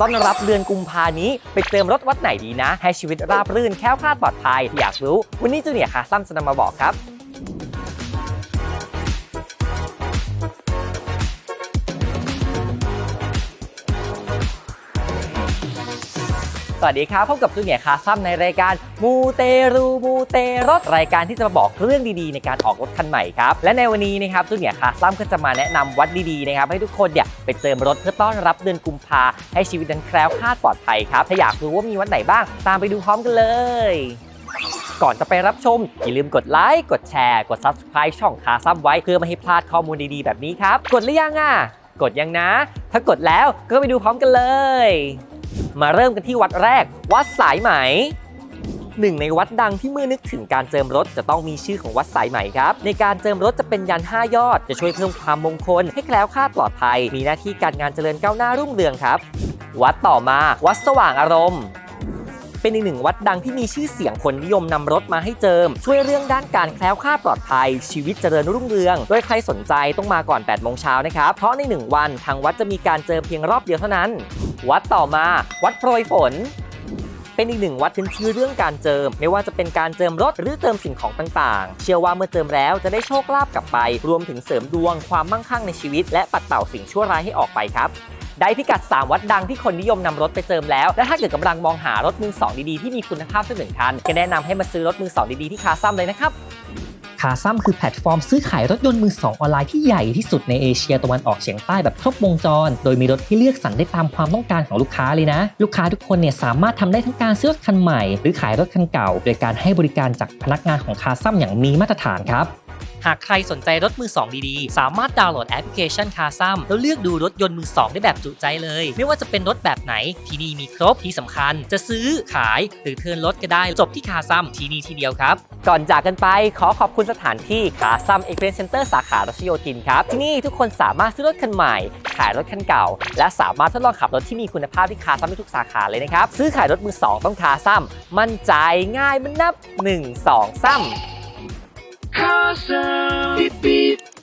ต้อนรับเดือนกุมภานี้ ไปเติมรถวัดไหนดีนะ ให้ชีวิตราบรื่นแค้วคลาดปลอดภัย อยากรู้ วันนี้จูเนียร์คาซัมจะนำมาบอกครับ วัสดีครับพบกับจูเนียร์คาซัมในรายการมูเตรูมูเตรถรายการที่จะมาบอกเรื่องดีๆ ในการออกรถคันใหม่ครับและในวันนี้นะครับจูเนียร์คาซัมก็จะมาแนะนำวัดดีๆนะครับให้ทุกคนเนี่ยไปเติมรถเพื่อต้อนรับเดือนกุมภาให้ชีวิตนั้นแคล้วคลาดปลอดภัยครับถ้าอยากรู้ว่ามีวัดไหนบ้าง ตามไปดูพร้อมกันเลยก่อนจะไปรับชม อย่าลืมกดไลค์ กดแชร์ กด Subscribe ช่องคาซัมไว้เพื่อไม่ให้พลาดข้อมูลดีๆ แบบนี้ครับ กดหรือยังอะ กดยังนะ ถ้ากดแล้วก็ไปดูพร้อมกันเลย มาเริ่มกันที่วัดแรก วัดสายไหมหนึ่งในวัดดังที่เมื่อนึกถึงการเจิมรถจะต้องมีชื่อของวัดสายไหมครับ ในการเจิมรถจะเป็นยัน 5 ยอด จะช่วยเพิ่มความมงคลให้แคล้วคลาดปลอดภัย มีหน้าที่การงานเจริญก้าวหน้ารุ่งเรืองครับ วัดต่อมาวัดสว่างอารมณ์เป็นอีกหนึ่งวัดดังที่มีชื่อเสียงคนนิยมนำรถมาให้เจิม ช่วยเรื่องด้านการแคล้วคลาดปลอดภัย ชีวิตเจริญรุ่งเรือง โดยใครสนใจต้องมาก่อน8โมงเช้านะครับ เพราะใน 1 วันทางวัดจะมีการเจิมเพียงรอบเดียวเท่านั้น วัดต่อมาวัดโปรยฝน เป็นอีกหนึ่งวัดขึ้นชื่อเรื่องการเจิม ไม่ว่าจะเป็นการเจิมรถหรือเจิมสิ่งของต่างๆ เชื่อว่าเมื่อเจิมแล้วจะได้โชคลาภกลับไป รวมถึงเสริมดวงความมั่งคั่งในชีวิต และปัดเป่าสิ่งชั่วร้ายให้ออกไปครับได้พิกัด 3 วัดดังที่คนนิยมนำรถไปเจิมแล้ว และถ้าเกิดกำลังมองหารถมือสองดีๆ ที่มีคุณภาพสักหนึ่งคันก็แนะนำให้มาซื้อรถมือสองดีๆ ที่คาซัมเลยนะครับ คาซัมคือแพลตฟอร์มซื้อขายรถยนต์มือสองออนไลน์ที่ใหญ่ที่สุดในเอเชียตะวันออกเฉียงใต้แบบครบวงจร โดยมีรถให้เลือกสรรได้ตามความต้องการของลูกค้าเลยนะ ลูกค้าทุกคนเนี่ยสามารถทำได้ทั้งการซื้อรถคันใหม่ หรือขายรถคันเก่า โดยการให้บริการจากพนักงานของคาซัมอย่างมีมาตรฐานครับ หากใครสนใจรถมือ 2 ดีๆ สามารถดาวน์โหลดแอปพลิเคชันคาซัมแล้วเลือกดูรถยนต์มือ 2 ได้แบบจุใจเลย ไม่ว่าจะเป็นรถแบบไหน ที่นี่มีครบที่สำคัญ จะซื้อขายหรือเทิร์นรถก็ได้จบที่คาซัมที่นี่ทีเดียวครับ ก่อนจากกันไปขอขอบคุณสถานที่คาซัมเอ็กเพรสเซ็นเตอร์สาขารัชโยธินครับ ที่นี่ทุกคนสามารถซื้อรถคันใหม่ ขายรถคันเก่า และสามารถทดลองขับรถที่มีคุณภาพที่คาซัมได้ทุกสาขาเลยนะครับซื้อขายรถมือสองต้องคาซัมมั่นใจง่ายมันนับ 1 2 3 Casa Beep Beep